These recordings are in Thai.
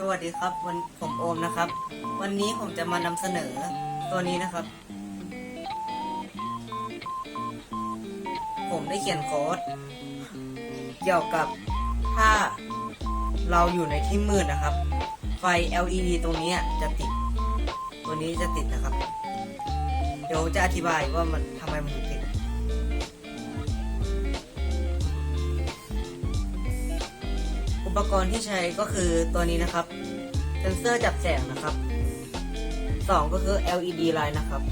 สวัสดีครับวันผมโอมนะครับ วันนี้ผมจะมานำเสนอตัวนี้นะครับ ผมได้เขียนโค้ดเกี่ยวกับถ้าเราอยู่ในที่มืดนะครับ ไฟ LED ตรงนี้จะติด ตัวนี้จะติดนะครับ เดี๋ยวจะอธิบายว่ามันทำไมมันถึงติด ปกรณ์ที่ใช้ก็คือตัวนี้นะครับเซนเซอร์จับแสงนะครับสองก็คือ LED light นะครับ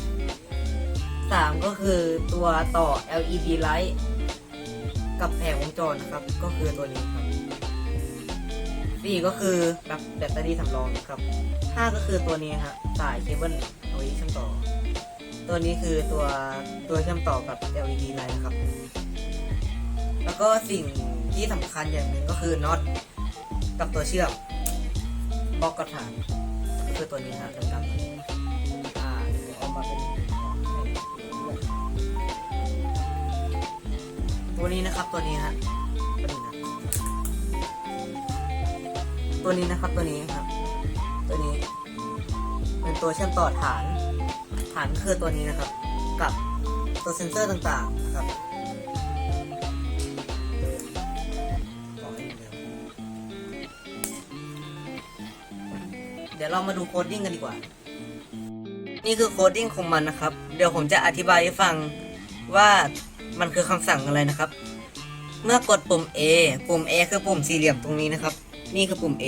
สามก็คือตัวต่อ LED light กับแผงวงจรนะครับ ก็คือตัวนี้ครับสี่ก็คือรับแบตเตอรี่สำรองนะครับห้าก็คือตัวนี้ฮะสายเคเบิลเอาไว้เชื่อมต่อ ตัวนี้คือตัวตัวเชื่อมต่อกับ LED light นะครับ แล้วก็สิ่งที่สำคัญอย่างหนึ่งก็คือน็อต กับตัวเชื่อมบล็อกกระถางก็คือตัวนี้ฮะดำๆตัวนี้อ่าเอามาเป็นตัวนี้นะครับตัวนี้ฮะตัวนี้นะตัวนี้นะครับตัวนี้ครับ ตัวนี้ เป็นตัวเชื่อมต่อฐาน ฐานคือตัวนี้นะครับ กับตัวเซ็นเซอร์ต่างๆนะครับ เดี๋ยวเรามาดูโคดดิ้งกันดีกว่า นี่คือโคดดิ้งของมันนะครับ เดี๋ยวผมจะอธิบายให้ฟังว่ามันคือคำสั่งอะไรนะครับ เมื่อกดปุ่ม A ปุ่ม A คือปุ่มสี่เหลี่ยมตรงนี้นะครับ นี่คือปุ่ม A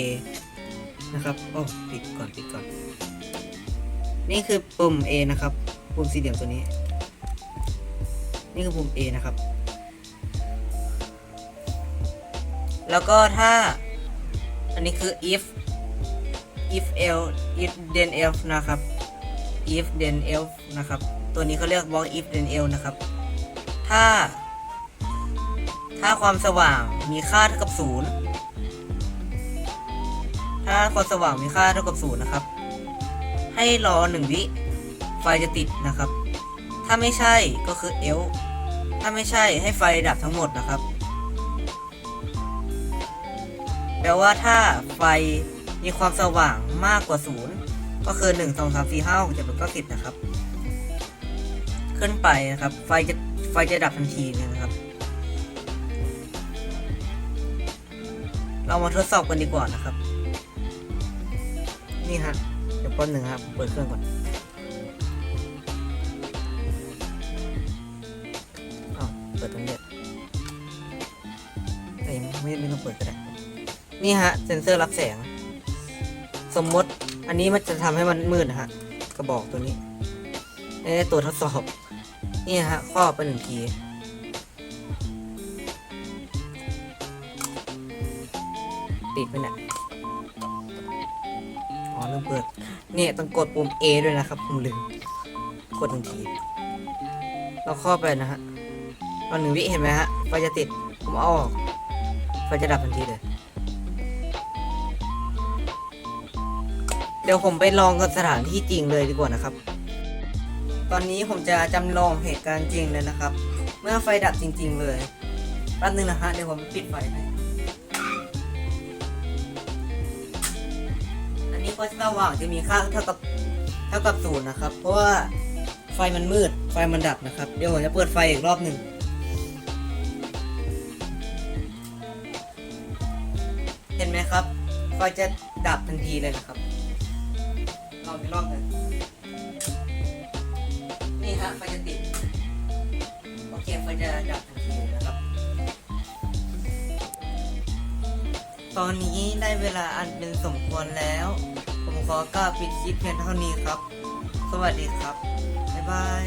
นะครับโอ้ปิดก่อนปิดก่อน นี่คือปุ่ม A นะครับ ปุ่มสี่เหลี่ยมตัวนี้ นี่คือปุ่ม A นะครับ แล้วก็ถ้า อันนี้คือ if if else if then else นะครับ if then else นะครับ ตัวนี้เขาเรียก block if then else นะครับ ถ้า ถ้าความสว่างมีค่าเท่ากับศูนย์ถ้าความสว่างมีค่าเท่ากับศูนย์นะครับ ให้รอหนึ่งวิ ไฟจะติดนะครับ ถ้าไม่ใช่ก็คือ else ถ้าไม่ใช่ให้ไฟดับทั้งหมดนะครับ แปลว่าถ้าไฟ มีความสว่างมากกว่าศูนย์ก็คือหนึ่งสองสามสี่ห้าหกเจ็ดแปดเก้าสิบนะครับ ขึ้นไปนะครับ ไฟจะไฟจะดับทันทีเลยนะครับ เรามาทดสอบกันดีกว่านะครับ นี่ฮะเดี๋ยวแป๊บหนึ่งครับเปิดเครื่องก่อนอ้าเปิดตรงนี้เอ้ยไม่ไม่ต้องเปิดก็ได้ นี่ฮะ เซ็นเซอร์รับแสง สมมติอันนี้มันจะทำให้มันมืดนะฮะกระบอกตัวนี้ในตัวทดสอบ นี่ฮะครอบไปหนึ่งทีติดไปเนี่ยอ๋อเริ่มเปิด เนี่ยต้องกดปุ่ม A ด้วยนะครับผมลืมกดหนึ่งที เราครอบไปนะฮะตอนหนึ่งวิเห็นไหมฮะไฟจะติดผมเอาออกไฟจะดับทันทีเลย เดี๋ยวผมไปลองกับสถานที่จริงเลยดีกว่านะครับ ตอนนี้ผมจะจำลองเหตุการณ์จริงเลยนะครับ เมื่อไฟดับจริง ๆ เลยแป๊บนึงนะฮะเดี๋ยวผมปิดไฟให้อันนี้ก็สว่างจะมีค่าเท่ากับเท่ากับศูนย์นะครับ เพราะว่าไฟมันมืด ไฟมันดับนะครับ เดี๋ยวผมจะเปิดไฟอีกรอบหนึ่งเห็นไหมครับ ไฟจะดับทันทีเลยนะครับ ลองอีกรอบหนึ่งนี่ฮะไฟจะติด โอเคไฟจะดับทันทีเลยนะครับ ตอนนี้ได้เวลาอันเป็นสมควรแล้ว ผมขอกล่าวปิดคลิปเพียงเท่านี้ครับ สวัสดีครับ บ๊ายบาย